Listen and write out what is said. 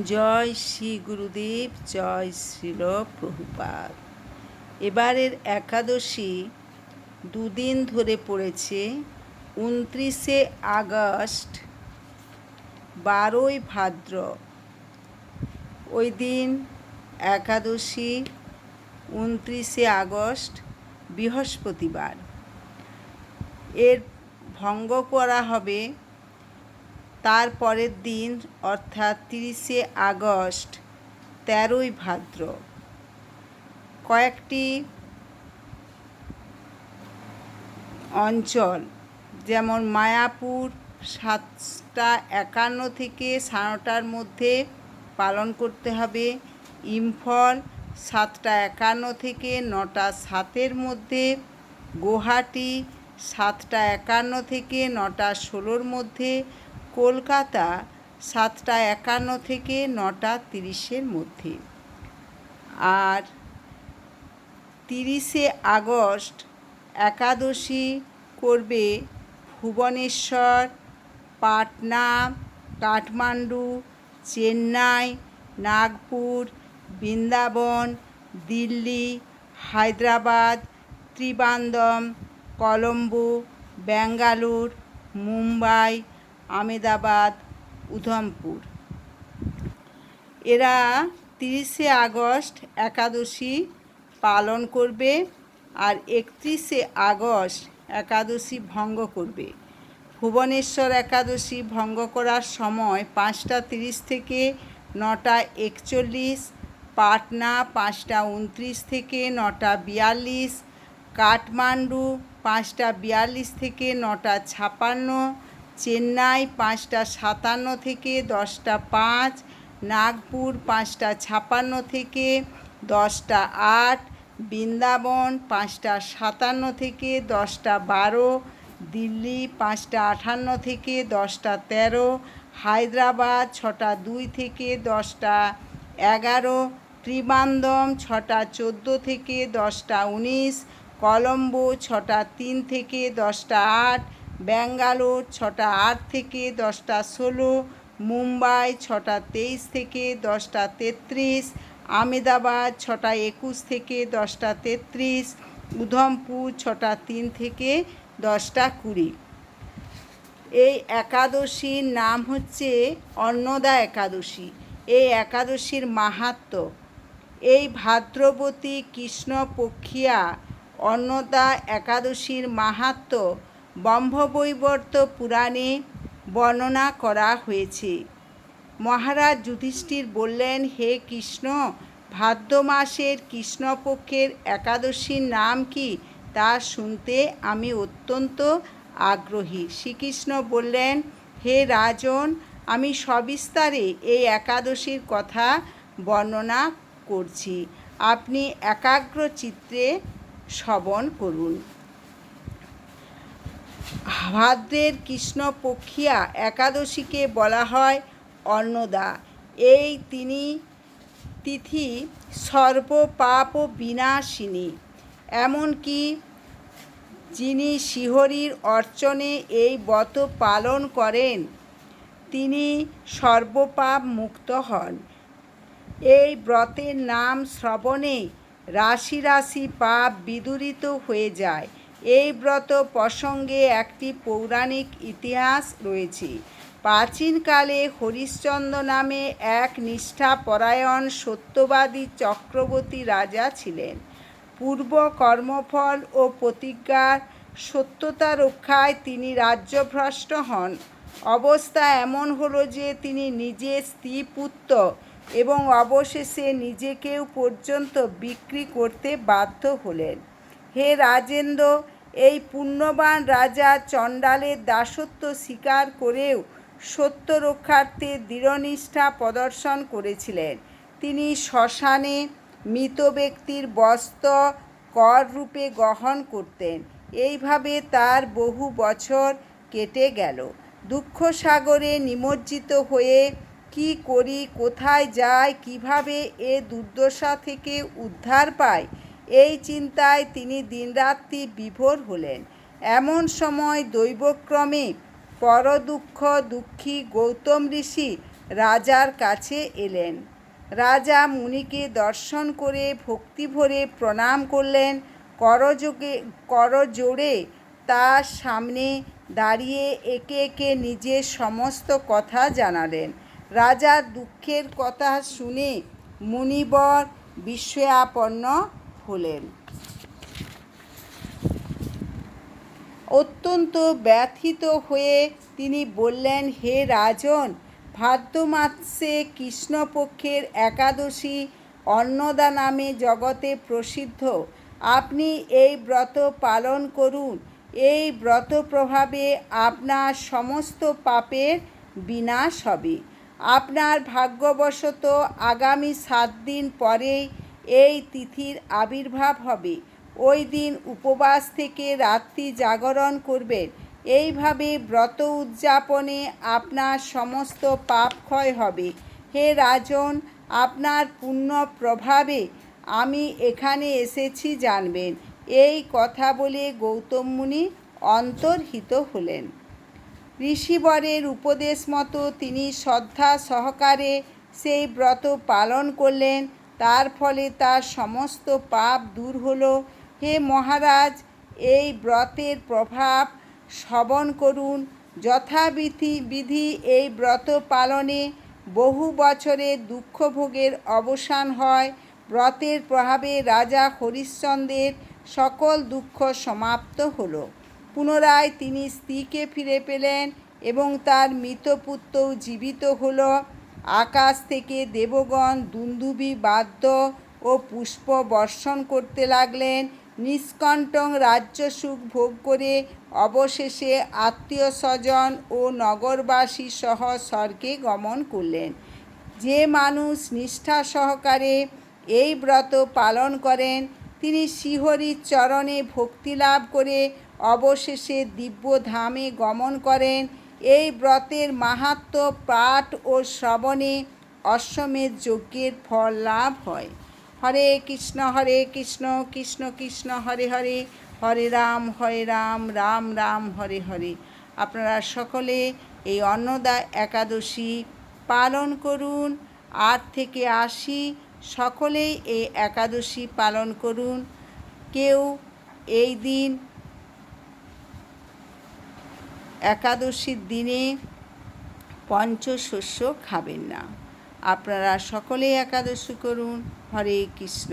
জয় শ্রী গুরুদেব, জয় শ্রীল প্রভুপাদ। এবারের একাদশী দুদিন ধরে পড়েছে, উনত্রিশে আগস্ট, বারোই ভাদ্র। ওই দিন একাদশী, উনত্রিশে আগস্ট, বৃহস্পতিবার। এর ভঙ্গ করা হবে তার পরের দিন, অর্থাৎ তিরিশে আগস্ট, তেরোই ভাদ্র। কয়েকটি অঞ্চল, যেমন মায়াপুর সাতটা একান্ন থেকে সাড়ে মধ্যে পালন করতে হবে। ইম্ফল সাতটা একান্ন থেকে নটা সাতের মধ্যে। গুয়াহাটি সাতটা একান্ন থেকে নটা ষোলোর মধ্যে। কলকাতা সাতটা একান্ন থেকে নটা তিরিশের মধ্যে। আর তিরিশে আগস্ট একাদশী করবে ভুবনেশ্বর, পাটনা, কাঠমান্ডু, চেন্নাই, নাগপুর, বৃন্দাবন, দিল্লি, হায়দ্রাবাদ, ত্রিবান্দম, কলম্বো, ব্যাঙ্গালোর, মুম্বাই আমেদাবাদ, উধমপুর। এরা তিরিশে আগস্ট একাদশী পালন করবে আর একত্রিশে আগস্ট একাদশী ভঙ্গ করবে। ভুবনেশ্বর একাদশী ভঙ্গ করার সময় পাঁচটা তিরিশ থেকে নটা একচল্লিশ, পাটনা পাঁচটা উনত্রিশ থেকে নটা বিয়াল্লিশ, কাঠমান্ডু পাঁচটা বিয়াল্লিশ থেকে নটা ছাপান্ন চেন্নাই পাঁচটা সাতান্ন থেকে দশটা পাঁচ, নাগপুর পাঁচটা ছাপান্ন থেকে দশটা আট, বৃন্দাবন পাঁচটা সাতান্ন থেকে দশটা বারো, দিল্লি পাঁচটা আটান্ন থেকে দশটা তেরো, হায়দ্রাবাদ ছটা দুই থেকে দশটা এগারো, ত্রিবান্দম ছটা চোদ্দ থেকে দশটা উনিশ, কলম্বো ছটা তিন থেকে দশটা আট ব্যাঙ্গালোর ছটা আট থেকে দশটা ষোলো, মুম্বাই ছটা তেইশ থেকে দশটা তেত্রিশ আমেদাবাদ ছটা একুশ থেকে দশটা তেত্রিশ, উধমপুর ছটা তিন থেকে দশটা কুড়ি। এই একাদশীর নাম হচ্ছে অন্নদা একাদশী। এই একাদশীর মাহাত্ম, এই ভাদ্রবতী কৃষ্ণপক্ষিয়া অন্নদা একাদশীর মাহাত্ম ব্রহ্মবৈবর্ত পুরাণে বর্ণনা করা হয়েছে। মহারাজ যুধিষ্ঠির বললেন, হে কৃষ্ণ ভাদ্র মাসের কৃষ্ণপক্ষের একাদশীর নাম কি? তা শুনতে আমি অত্যন্ত আগ্রহী। শ্রীকৃষ্ণ বললেন, হে রাজন, আমি সবিস্তারে এই একাদশীর কথা বর্ণনা করছি। আপনি একাগ্র চিত্রে শ্রবণ করুন। ভাদ্রের কৃষ্ণপক্ষিয়া একাদশীকে বলা হয় অন্নদা। এই তিনি তিথি সর্বপাপ বিনাশিনী এমনকি যিনি শিহরির অর্চনে এই ব্রত পালন করেন, তিনি সর্বপাপ মুক্ত হন। এই ব্রতের নাম শ্রবণে রাশি রাশি পাপ বিদূরিত হয়ে যায়। এই ব্রত প্রসঙ্গে একটি পৌরাণিক ইতিহাস রয়েছে। প্রাচীনকালে হরিশ্চন্দ্র নামে এক নিষ্ঠাপরায়ণ সত্যবাদী চক্রবর্তী রাজা ছিলেন। পূর্ব কর্মফল ও প্রতিজ্ঞার সত্যতা রক্ষায় তিনি রাজ্যভ্রষ্ট হন। অবস্থা এমন হলো যে তিনি নিজের স্ত্রী পুত্র এবং অবশেষে নিজেকেও পর্যন্ত বিক্রি করতে বাধ্য হলেন। হে রাজেন্দ্র পুণ্যবান রাজা চণ্ডালের দাসত্ব স্বীকার করেও সত্য রক্ষার্থে দৃঢ়নিষ্ঠা প্রদর্শন করেছিলেন। তিনি শ্মশানে মৃত ব্যক্তির বস্ত্র, কর রূপে গ্রহণ করতেন। এইভাবে তার বহু বছর কেটে গেল। দুঃখ সাগরে নিমজ্জিত হয়ে কি করি, কোথায় যায় কীভাবে এ দুর্দশা থেকে উদ্ধার পায় এই চিন্তায় তিনি দিনরাত্রি বিভোর হলেন। এমন সময় দৈবক্রমে পরদুঃখ দুঃখী গৌতম ঋষি রাজার কাছে এলেন। রাজা মুনিকে দর্শন করে ভক্তি ভরে প্রণাম করলেন। করযোগে করজোড়ে তার সামনে দাঁড়িয়ে একে একে নিজের সমস্ত কথা জানালেন। রাজার দুঃখের কথা শুনে মুনিবর বিস্ময়াপন্ন হলেন। অত্যন্ত ব্যথিত হয়ে তিনি বললেন, হে রাজন ভাদ্র মাসে কৃষ্ণপক্ষের একাদশী অন্নদা নামে জগতে প্রসিদ্ধ। আপনি এই ব্রত পালন করুন। এই ব্রত প্রভাবে আপনার সমস্ত পাপের বিনাশ হবে। আপনার ভাগ্যবশত আগামী সাত দিন পরেই এই তিথির আবির্ভাব হবে। ওই দিন উপবাস থেকে রাত্রি জাগরণ করবেন। এইভাবে ব্রত উদযাপনে আপনার সমস্ত পাপ ক্ষয় হবে। হে রাজন, আপনার পুণ্য প্রভাবে আমি এখানে এসেছি জানবেন। এই কথা বলে গৌতম মুনি অন্তর্হিত হলেন। ঋষিবরের উপদেশ মতো তিনি শ্রদ্ধা সহকারে সেই ব্রত পালন করলেন। তার ফলে তার সমস্ত পাপ দূর হলো। হে মহারাজ, এই ব্রতের প্রভাব শ্রবণ করুন। যথাবিধি বিধি এই ব্রত পালনে বহু বছরের দুঃখভোগের অবসান হয়। ব্রতের প্রভাবে রাজা হরিশ্চন্দ্রের সকল দুঃখ সমাপ্ত হলো। পুনরায় তিনি স্ত্রীকে ফিরে পেলেন এবং তার মৃত পুত্রও জীবিত হলো। আকাশ থেকে দেবগণ দুন্দুবি বাদ্য ও পুষ্প বর্ষণ করতে লাগলেন। নিষ্কণ্টক রাজ্য সুখ ভোগ করে অবশেষে আত্মীয় স্বজন ও নগরবাসী সহ স্বর্গে গমন করলেন। যে মানুষ নিষ্ঠা সহকারে এই ব্রত পালন করেন, তিনি শ্রীহরির চরণে ভক্তি লাভ করে অবশেষে দিব্য ধামে গমন করেন। এই ব্রতের মাহাত্ম পাঠ ও শ্রবণে অশ্বমেধ যজ্ঞের ফল লাভ হয়। হরে কৃষ্ণ হরে কৃষ্ণ কৃষ্ণ কৃষ্ণ, হরে হরে হরে রাম হরে রাম রাম রাম, হরে হরে। আপনারা সকলে এই অন্নদা একাদশী পালন করুন। আট থেকে আশি সকলেই এই একাদশী পালন করুন। কেউ এই দিন একাদশীর দিনে পঞ্চশস্য খাবেন না। আপনারা সকলে একাদশী করুন। হরে কৃষ্ণ।